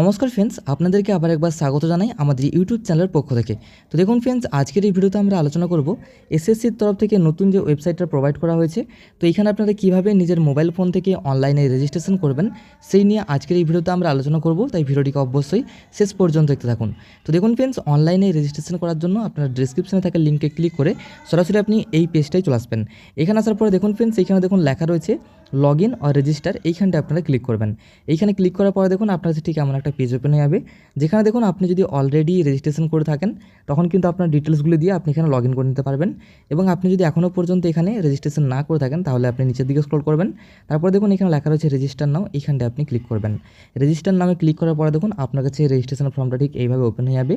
নমস্কার ফ্রেন্ডস আপনাদেরকে আবার একবার স্বাগত জানাই আমাদের ইউটিউব চ্যানেলের পক্ষ থেকে। তো দেখুন ফ্রেন্ডস আজকের এই ভিডিওতে আমরা আলোচনা করব এসএসসির তরফ থেকে নতুন যে ওয়েবসাইটটা প্রোভাইড করা হয়েছে, তো এখানে আপনারা কীভাবে নিজের মোবাইল ফোন থেকে অনলাইনে রেজিস্ট্রেশন করবেন, সেই নিয়ে আজকের এই ভিডিওতে আমরা আলোচনা করব, তাই ভিডিওটিকে অবশ্যই শেষ পর্যন্ত দেখতে থাকুন। তো দেখুন ফ্রেন্ডস অনলাইনে রেজিস্ট্রেশন করার জন্য আপনার ডিসক্রিপশনে থাকা লিঙ্কে ক্লিক করে সরাসরি আপনি এই পেজটাই চলে আসবেন। এখানে আসার পরে দেখুন ফ্রেন্ডস এখানে দেখুন লেখা রয়েছে লগ ইন অর রেজিস্টার এইখানটা আপনারা ক্লিক করবেন। এইখানে ক্লিক করার পরে দেখুন আপনার ঠিক এমন একটা পেজ ওপেন হয়ে যাবে। যেখানে দেখুন আপনি যদি অলরেডি রেজিস্ট্রেশন করে থাকেন, তখন কিন্তু আপনার ডিটেলসগুলি দিয়ে আপনি এখানে লগ ইন করে নিতে পারবেন। এবং আপনি যদি এখনও পর্যন্ত এখানে রেজিস্ট্রেশন না করে থাকেন, তাহলে আপনি নিচের দিকে স্ক্রল করবেন। তারপর দেখুন এখানে লেখা রয়েছে রেজিস্টার নাও এইখানটা আপনি ক্লিক করবেন। রেজিস্টার নামে ক্লিক করার পরে দেখুন আপনার কাছে রেজিস্ট্রেশন ফর্মটা ঠিক এইভাবে ওপেন হয়ে যাবে।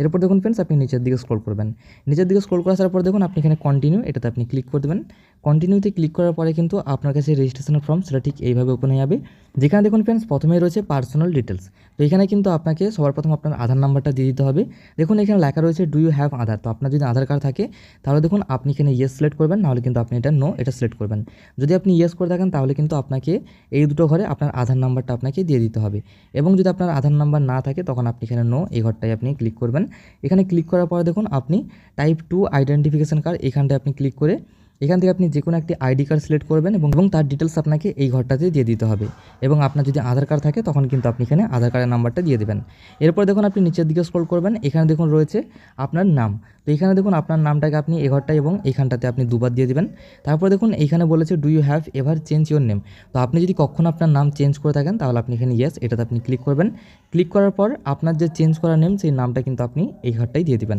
এরপর দেখুন ফ্রেন্ডস আপনি নিচের দিকে স্ক্রল করবেন। নিচের দিকে স্ক্রল করার পর দেখুন আপনি এখানে কন্টিনিউ এটাতে আপনি ক্লিক করে দেবেন। কন্টিনিউতে ক্লিক করার পরে কিন্তু আপনার কাছে রেজিস্ট্রেশনের ফর্ম সেটা ঠিক এইভাবে ওপেন হয়ে যাবে। যেখানে দেখুন ফ্রেন্ডস প্রথমেই রয়েছে পার্সোনাল ডিটেলস তো এখানে কিন্তু আপনাকে সবার প্রথম আপনার আধার নাম্বারটা দিয়ে দিতে হবে। দেখুন এখানে লেখা রয়েছে ডু ইউ হ্যাভ আধার? তো আপনার যদি আধার কার্ড থাকে, তাহলে দেখুন আপনি এখানে ইয়েস সিলেক্ট করবেন, নাহলে কিন্তু আপনি এটা নো এটা সিলেক্ট করবেন। যদি আপনি ইয়েস করে থাকেন, তাহলে কিন্তু আপনাকে এই দুটো ঘরে আপনার আধার নাম্বারটা আপনাকে দিয়ে দিতে হবে। এবং যদি আপনার আধার নাম্বার না থাকে, তখন আপনি এখানে নো এই ঘরটায় আপনি ক্লিক করবেন। এখানে ক্লিক করার পর দেখুন আপনি টাইপ টু আইডেন্টিফিকেশান কার্ড এখানটায় আপনি ক্লিক করে এখান থেকে আপনি যে কোনো একটি আইডি কার্ড সিলেক্ট করবেন এবং তার ডিটেলস আপনাকে এই ঘরটাতে দিয়ে দিতে হবে। এবং আপনার যদি আধার কার্ড থাকে, তখন কিন্তু আপনি এখানে আধার কার্ডের নাম্বারটা দিয়ে দেবেন। এরপর দেখুন আপনি নিচের দিকে স্ক্রল করবেন, এখানে দেখুন রয়েছে আপনার নাম। তো এখানে দেখুন আপনার নামটাকে আপনি এ ঘরটায় এবং এইখানটাতে আপনি দুবার দিয়ে দেবেন। তারপর দেখুন এইখানে বলেছে do you have ever change your name তো আপনি যদি কখনো আপনার নাম চেঞ্জ করে থাকেন, তাহলে আপনি এখানে ইয়েস এটাতে আপনি ক্লিক করবেন। ক্লিক করার পর আপনার যে চেঞ্জ করা নেম সেই নামটা কিন্তু আপনি এই ঘরটাই দিয়ে দেবেন।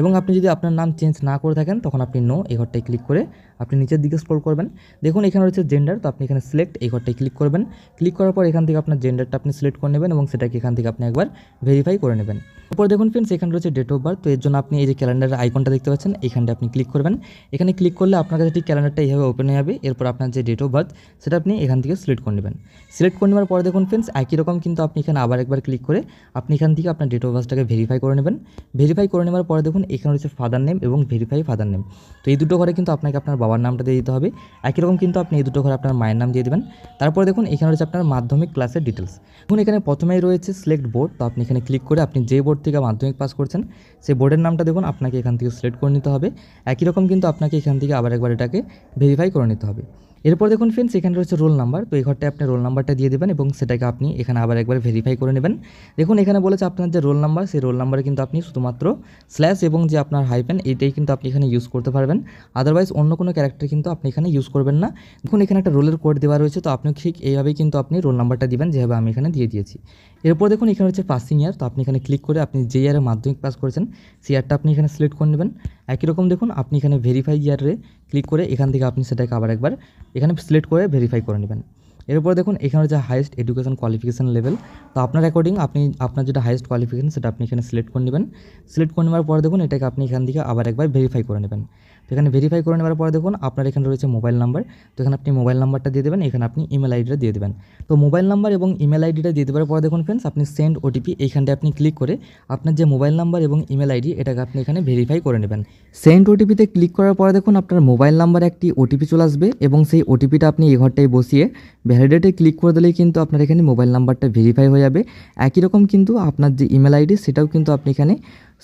এবং আপনি যদি আপনার নাম চেঞ্জ না করে থাকেন, তখন আপনি নো এই ঘরটায় ক্লিক করে আপনি নিচের দিকে স্ক্রল করবেন। দেখুন, এখানে রয়েছে জেন্ডার তো আপনি এখানে সিলেক্ট এই ঘরটায় ক্লিক করবেন। ক্লিক করার পর এখান থেকে আপনার জেন্ডারটা আপনি সিলেক্ট করে নেবেন এবং সেটাকে এখান থেকে আপনি একবার ভেরিফাই করে নেবেন। এরপর দেখুন ফ্রেন্ডস এখানে রয়েছে ডেট অফ বার্থ তো এর জন্য আপনি এই যে ক্যালেন্ডারের আইকনটা দেখতে পাচ্ছেন এখানটা আপনি ক্লিক করবেন। এখানে ক্লিক করলে আপনার কাছে ঠিক ক্যালেন্ডারটা এইভাবে ওপেন হয়ে যাবে, এরপর আপনার যে ডেট অফ বার্থ সেটা আপনি এখান থেকে সিলেক্ট করে নেবেন। সিলেক্ট করে নেওয়ার পরে দেখুন ফ্রেন্ডস একই রকম কিন্তু আপনি এখানে আবার একবার ক্লিক করে আপনি এখান থেকে আপনার ডেট অফ বার্থটাকে ভেরিফাই করে নেবেন। ভেরিফাই করে নেওয়ার পরে দেখুন, এখানে রয়েছে ফাদার নেম এবং ভেরিফাই ফাদার নেম তো এই দুটো ঘরে কিন্তু আপনাকে আপনার বাবার নামটা দিয়ে দিতে হবে। একই রকম কিন্তু আপনি এই দুটো ঘরে আপনার মায়ের নাম দিয়ে দেবেন। তারপরে দেখুন, এখানে রয়েছে আপনার মাধ্যমিক ক্লাসের ডিটেলস দেখুন, এখানে প্রথমেই রয়েছে সিলেক্ট বোর্ড তো আপনি এখানে ক্লিক করে আপনি যে বোর্ড থেকে মাধ্যমিক পাস করছেন, সেই বোর্ডের নামটা দেখুন, আপনাকে এখান থেকে সিলেক্ট করে নিতে হবে। একই রকম কিন্তু আপনাকে এখান থেকে আবার একবার এটাকে ভেরিফাই করে নিতে হবে। এরপর দেখুন ফ্রেন্ডস এখানে রয়েছে রোল নাম্বার তো এই ঘরটায় আপনি রোল নাম্বারটা দিয়ে দেবেন এবং সেটাকে আপনি এখানে আবার একবার ভেরিফাই করে নেবেন। দেখুন, এখানে বলেছে আপনার যে রোল নাম্বার সেই রোল নাম্বারে কিন্তু আপনি শুধুমাত্র স্ল্যাশ এবং যে আপনার হাইপেন এইটাই কিন্তু আপনি এখানে ইউজ করতে পারবেন। আদারওয়াইজ অন্য কোনো ক্যারেক্টার কিন্তু আপনি এখানে ইউজ করবেন না। দেখুন, এখানে একটা রোলের কোড দেওয়া রয়েছে, তো আপনি ঠিক এইভাবেই কিন্তু আপনি রোল নাম্বারটা দিবেন, যেভাবে আমি এখানে দিয়ে দিয়েছি। এরপর দেখুন, এখানে হচ্ছে পাসিং ইয়ার তো আপনি এখানে ক্লিক করে আপনি যে ইয়ারে মাধ্যমিক পাস করেছেন, সেই ইয়ারটা আপনি এখানে সিলেক্ট করে নেবেন। একই রকম দেখুন, আপনি এখানে ভেরিফাই ইয়ারে ক্লিক করে এখান থেকে আপনি সেটাকে আবার একবার এখানে সিলেক্ট করে ভেরিফাই করে নেবেন। এরপর দেখুন, এখানে যে হাইয়েস্ট এডুকেশন কোয়ালিফিকেশন লেভেল তো আপনার অ্যাকর্ডিং আপনি, আপনার যেটা হাইয়েস্ট কোয়ালিফিকেশন সেটা আপনি এখানে সিলেক্ট করে নেবেন। সিলেক্ট করে নেওয়ার পরে দেখুন, এটাকে আপনি এখান থেকে আবার একবার ভেরিফাই করে নেবেন। তো এখানে ভেরিফাই করে নেওয়ার পরে দেখুন, আপনার এখানে রয়েছে মোবাইল নাম্বার তো এখানে আপনি মোবাইল নাম্বারটা দিয়ে দেবেন, এখানে আপনি ইমেল আইডিটা দিয়ে দেবেন। তো মোবাইল নাম্বার এবং ইমেল আইডিটা দিয়ে দেওয়ার পরে দেখুন ফ্রেন্ডস আপনি সেন্ড ওটিপি এইখানটায় আপনি ক্লিক করে আপনার যে মোবাইল নাম্বার এবং ইমেল আইডি এটাকে আপনি এখানে ভেরিফাই করে নেবেন। সেন্ড ওটিপিতে ক্লিক করার পরে দেখুন, আপনার মোবাইল নাম্বার একটি ওটিপি চলে আসবে এবং সেই ওটিপিটা আপনি এই ঘরটায় বসিয়ে ভ্যালিডেটে ক্লিক করে দিলেই কিন্তু আপনার এখানে মোবাইল নাম্বারটা ভেরিফাই হয়ে যাবে। একই রকম কিন্তু আপনার যে ইমেল আইডি সেটাও কিন্তু আপনি এখানে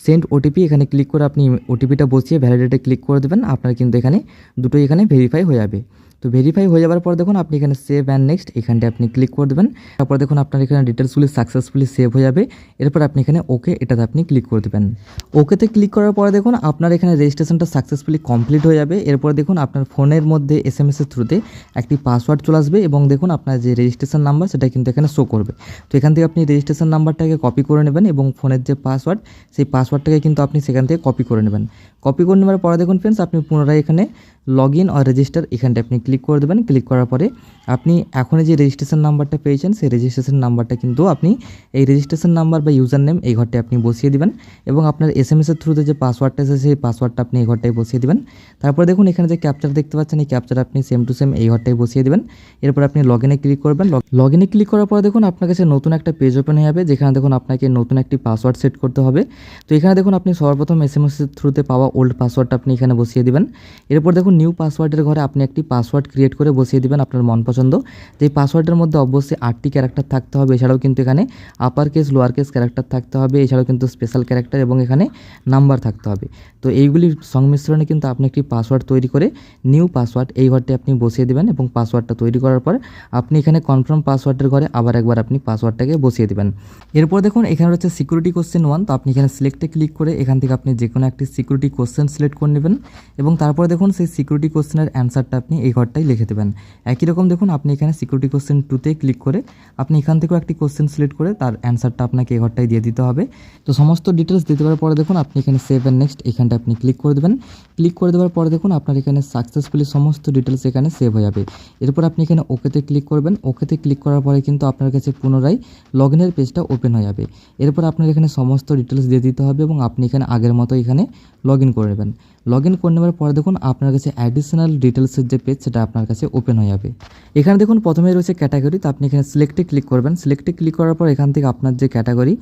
সেন্ড ওটিপি এখানে ক্লিক করে আপনি ওটিপিটা বসিয়ে ভ্যালিডেটে ক্লিক করে দেবেন। আপনার কিন্তু এখানে দুটোই এখানে ভেরিফাই হয়ে যাবে। তো ভেরিফাই হয়ে যাওয়ার পর দেখুন আপনি এখানে সেভ অ্যান্ড নেক্সট এখানটা আপনি ক্লিক করে দেবেন। তারপর দেখুন আপনার এখানে ডিটেলসগুলি সাকসেসফুলি সেভ হয়ে যাবে। এরপর আপনি এখানে ওকে এটাতে আপনি ক্লিক করে দেবেন। ওকেতে ক্লিক করার পরে দেখুন আপনার এখানে রেজিস্ট্রেশনটা সাকসেসফুলি কমপ্লিট হয়ে যাবে। এরপর দেখুন আপনার ফোনের মধ্যে এস এম এসের থ্রুতে একটি পাসওয়ার্ড চলে আসবে এবং দেখুন আপনার যে রেজিস্ট্রেশন নাম্বার সেটা কিন্তু এখানে শো করবে। তো এখান থেকে আপনি রেজিস্ট্রেশন নাম্বারটাকে কপি করে নেবেন এবং ফোনের যে পাসওয়ার্ড সেই পাসওয়ার্ডটাকে কিন্তু আপনি সেখান থেকে কপি করে নেবেন। কপি করে নেওয়ার পরে দেখুন ফ্রেন্ডস আপনি পুনরায় এখানে লগ ইন আর রেজিস্টার এখানটা আপনি ক্লিক করে দেবেন। ক্লিক করার পরে আপনি এখন যে রেজিস্ট্রেশন নাম্বারটা পেয়েছেন, সেই রেজিস্ট্রেশন নাম্বারটা কিন্তু আপনি এই রেজিস্ট্রেশন নাম্বার বা ইউজার নেম এই ঘরটায় আপনি বসিয়ে দিবেন এবং আপনার এস এম এসের থ্রুতে যে পাসওয়ার্ডটা এসেছে সেই পাসওয়ার্ডটা আপনি এই ঘরটায় বসিয়ে দিবেন। তারপরে দেখুন, এখানে যে ক্যাপচার দেখতে পাচ্ছেন, এই ক্যাপচার আপনি সেম টু সেম এই ঘরটায় বসিয়ে দেবেন। এরপর আপনি লগ ইনে ক্লিক করবেন। লগ ইনে ক্লিক করার পরে দেখুন, আপনার কাছে নতুন একটা পেজ ওপেন হয়ে যাবে, যেখানে দেখুন, আপনাকে নতুন একটি পাসওয়ার্ড সেট করতে হবে। তো এখানে দেখুন, আপনি সর্বপ্রথম এস এম এসের থ্রুতে পাওয়া ওল্ড পাসওয়ার্ডটা আপনি এখানে বসিয়ে দিবেন। এরপর দেখুন নিউ পাসওয়ার্ডের ঘরে আপনি একটি পাসওয়ার্ড ক্রিয়েট করে বসিয়ে দিবেন আপনার মন পছন্দ। যে পাসওয়ার্ডের মধ্যে অবশ্যই আটটি ক্যারেক্টার থাকতে হবে। এছাড়াও কিন্তু এখানে upper case lower case character থাকতে হবে। এছাড়াও কিন্তু স্পেশাল ক্যারেক্টার এবং এখানে নাম্বার থাকতে হবে। তো এইগুলির সংমিশ্রণে কিন্তু আপনি একটি পাসওয়ার্ড তৈরি করে নিউ পাসওয়ার্ড এই ঘরটি আপনি বসিয়ে দেবেন এবং পাসওয়ার্ডটা তৈরি করার পর আপনি এখানে কনফার্ম পাসওয়ার্ডের ঘরে আবার একবার আপনি পাসওয়ার্ডটাকে বসিয়ে দেবেন। এরপর দেখুন, এখানে রয়েছে সিকিউরিটি কোশ্চেন ওয়ান তো আপনি এখানে সিলেক্টে ক্লিক করে এখান থেকে আপনি যে কোনো একটি সিকিউরিটি কোশ্চেন সিলেক্ট করে নেবেন এবং তারপরে দেখুন সেই সিকিউরিটি কোশ্চেনের অ্যান্সারটা আপনি এই ঘরটাই লিখে দেবেন। একই রকম দেখুন, আপনি এখানে সিকিউরিটি কোশ্চেন টুতে ক্লিক করে আপনি এখান থেকেও একটি কোশ্চেন সিলেক্ট করে তার অ্যান্সারটা আপনাকে এই ঘরটাই দিয়ে দিতে হবে। তো সমস্ত ডিটেলস দিতে পারার পরে দেখুন, আপনি এখানে সেভ অ্যান্ড নেক্সট এখানটা আপনি ক্লিক করে দেবেন। ক্লিক করে দেওয়ার পরে দেখুন, আপনার এখানে সাকসেসফুলি সমস্ত ডিটেলস এখানে সেভ হয়ে যাবে। এরপর আপনি এখানে ওকেতে ক্লিক করবেন। ওকেতে ক্লিক করার পরে কিন্তু আপনার কাছে পুনরায় লগ ইনের পেজটা ওপেন হয়ে যাবে। এরপর আপনার এখানে সমস্ত ডিটেলস দিয়ে দিতে হবে এবং আপনি এখানে আগের মতো এখানে লগ ইন করে নেবেন। লগ ইন করে নেওয়ার পরে দেখুন আপনার কাছে অ্যাডিশনাল ডিটেলসের যে পেজ সেটা আপনার কাছে ওপেন হয়ে যাবে। এখানে দেখুন প্রথমে রয়েছে ক্যাটাগরি তো আপনি এখানে সিলেক্টে ক্লিক করবেন। সিলেক্টে ক্লিক করার পর এখান থেকে আপনার যে ক্যাটাগরি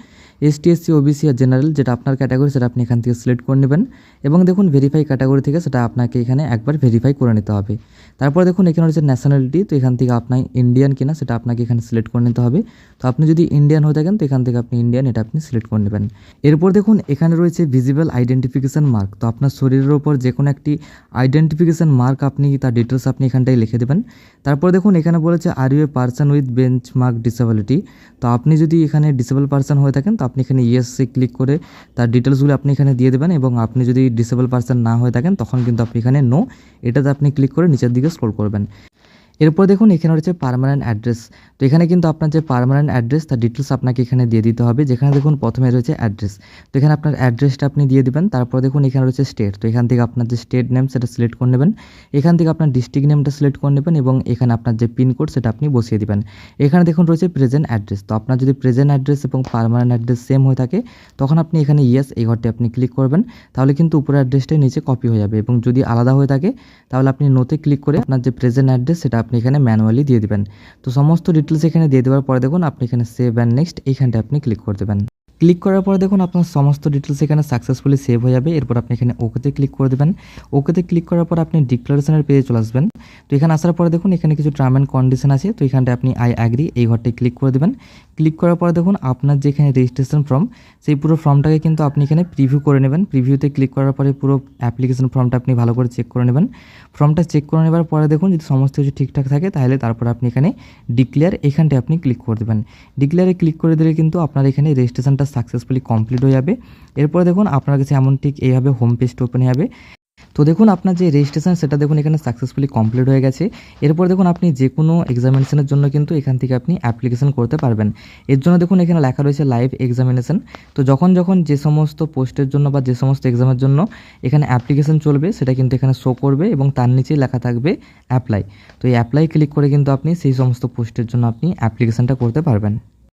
এসটি এসসি ওবিসি আর জেনারেল যেটা আপনার ক্যাটাগরি সেটা আপনি এখান থেকে সিলেক্ট করে নেবেন। এবং দেখুন ভেরিফাই ক্যাটাগরি থেকে সেটা আপনাকে এখানে একবার ভেরিফাই করে নিতে হবে। তারপর দেখুন এখানে রয়েছে ন্যাশনালিটি তো এখান থেকে আপনার ইন্ডিয়ান কিনা, সেটা আপনাকে এখানে সিলেক্ট করে নিতে হবে। তো আপনি যদি ইন্ডিয়ান হয়ে থাকেন, তো এখান থেকে আপনি ইন্ডিয়ান এটা আপনি সিলেক্ট করে নেবেন। এরপর দেখুন এখানে রয়েছে ভিজিবল আইডেন্টিফিকেশন মার্ক তো আপনার শরীরের ওপর যে কোনো একটি আইডেন্টিফিকেশান মার্ক আপনি, তার ডিটেলস আপনি এখানটায় লিখে দেবেন। তারপর দেখুন, এখানে বলেছে are you a person with benchmark disability তো আপনি যদি এখানে ডিসেবল পার্সন হয়ে থাকেন, তো আপনি এখানে ইয়েসে ক্লিক করে তার ডিটেলসগুলো আপনি এখানে দিয়ে দেবেন এবং আপনি যদি ডিসেবল পার্সন না হয়ে থাকেন, তখন কিন্তু আপনি এখানে নো এটাতে আপনি ক্লিক করে নিচের দিকে স্ক্রল করবেন। এরপর দেখুন, এখানে রয়েছে পার্মানেন্ট অ্যাড্রেস তো এখানে কিন্তু আপনার যে পার্মানেন্ট অ্যাড্রেস তার ডিটেলস আপনাকে এখানে দিয়ে দিতে হবে। যেখানে দেখুন, প্রথমে রয়েছে অ্যাড্রেস তো এখানে আপনার অ্যাড্রেসটা আপনি দিয়ে দেবেন। তারপর দেখুন, এখানে রয়েছে স্টেট তো এখান থেকে আপনার যে স্টেট নেম সেটা সিলেক্ট করে নেবেন। এখান থেকে আপনার ডিস্ট্রিক্ট নেমটা সিলেক্ট করে নেবেন এবং এখানে আপনার যে পিনকোড সেটা আপনি বসিয়ে দিবেন। এখানে দেখুন, রয়েছে প্রেজেন্ট অ্যাড্রেস তো আপনার যদি প্রেজেন্ট অ্যাড্রেস এবং পার্মানেন্ট অ্যাড্রেস সেম হয়ে থাকে, তখন আপনি এখানে ইয়েস এই ঘরটি আপনি ক্লিক করবেন। তাহলে কিন্তু উপরের অ্যাড্রেসটাই নিচে কপি হয়ে যাবে। এবং যদি আলাদা হয়ে থাকে, তাহলে আপনি নোতে ক্লিক করে আপনার যে প্রেজেন্ট অ্যাড্রেস সেটা এখানে ম্যানুয়ালি দিয়ে দেবেন। তো সমস্ত ডিটেলস এখানে দিয়ে দেওয়ার পরে দেখুন, আপনি এখানে সেভ অ্যান্ড নেক্সট এইখানটা আপনি ক্লিক করে দেবেন। ক্লিক করার পরে দেখুন, আপনার সমস্ত ডিটেলস এখানে সাকসেসফুলি সেভ হয়ে যাবে। এরপর আপনি এখানে ওকেতে ক্লিক করে দেবেন। ওকেতে ক্লিক করার পর আপনি ডিক্লারেশনের পেজে চলে আসবেন। তো এখানে আসার পরে দেখুন, এখানে কিছু টার্ম অ্যান্ড কন্ডিশন আছে। তো এখানটা আপনি আই অ্যাগ্রি এই ঘরটি ক্লিক করে দেবেন। ক্লিক করার পরে দেখুন আপনার যেখানে রেজিস্ট্রেশন ফর্ম সেই পুরো ফর্মটাকে কিন্তু আপনি এখানে প্রিভিউ করে নেবেন। প্রিভিউতে ক্লিক করার পরে পুরো অ্যাপ্লিকেশন ফর্মটা আপনি ভালো করে চেক করে নেবেন। ফর্মটা চেক করে নেবার পরে দেখুন যদি সমস্ত কিছু ঠিকঠাক থাকে, তাহলে তারপর আপনি এখানে ডিক্লেয়ার এখানটায় আপনি ক্লিক করে দেবেন। ডিক্লেয়ারে ক্লিক করে দিলে কিন্তু আপনার এখানে রেজিস্ট্রেশনটা সাকসেসফুলি কমপ্লিট হয়ে যাবে। এরপরে দেখুন আপনার কাছে এমন ঠিক এইভাবে হোম পেজটা ওপেন যাবে। তো দেখুন, আপনার যে রেজিস্ট্রেশন সেটা দেখুন এখানে সাকসেসফুলি কমপ্লিট হয়ে গেছে। এরপর দেখুন, আপনি যে কোনো এক্সামিনেশনের জন্য কিন্তু এখান থেকে আপনি অ্যাপ্লিকেশন করতে পারবেন। এর জন্য দেখুন, এখানে লেখা রয়েছে লাইভ এক্সামিনেশন তো যখন যখন যে সমস্ত পোস্টের জন্য বা যে সমস্ত এক্সামের জন্য এখানে অ্যাপ্লিকেশন চলবে, সেটা কিন্তু এখানে শো করবে এবং তার নিচেই লেখা থাকবে অ্যাপ্লাই তো এই অ্যাপ্লাই ক্লিক করে কিন্তু আপনি সেই সমস্ত পোস্টের জন্য আপনি অ্যাপ্লিকেশনটা করতে পারবেন।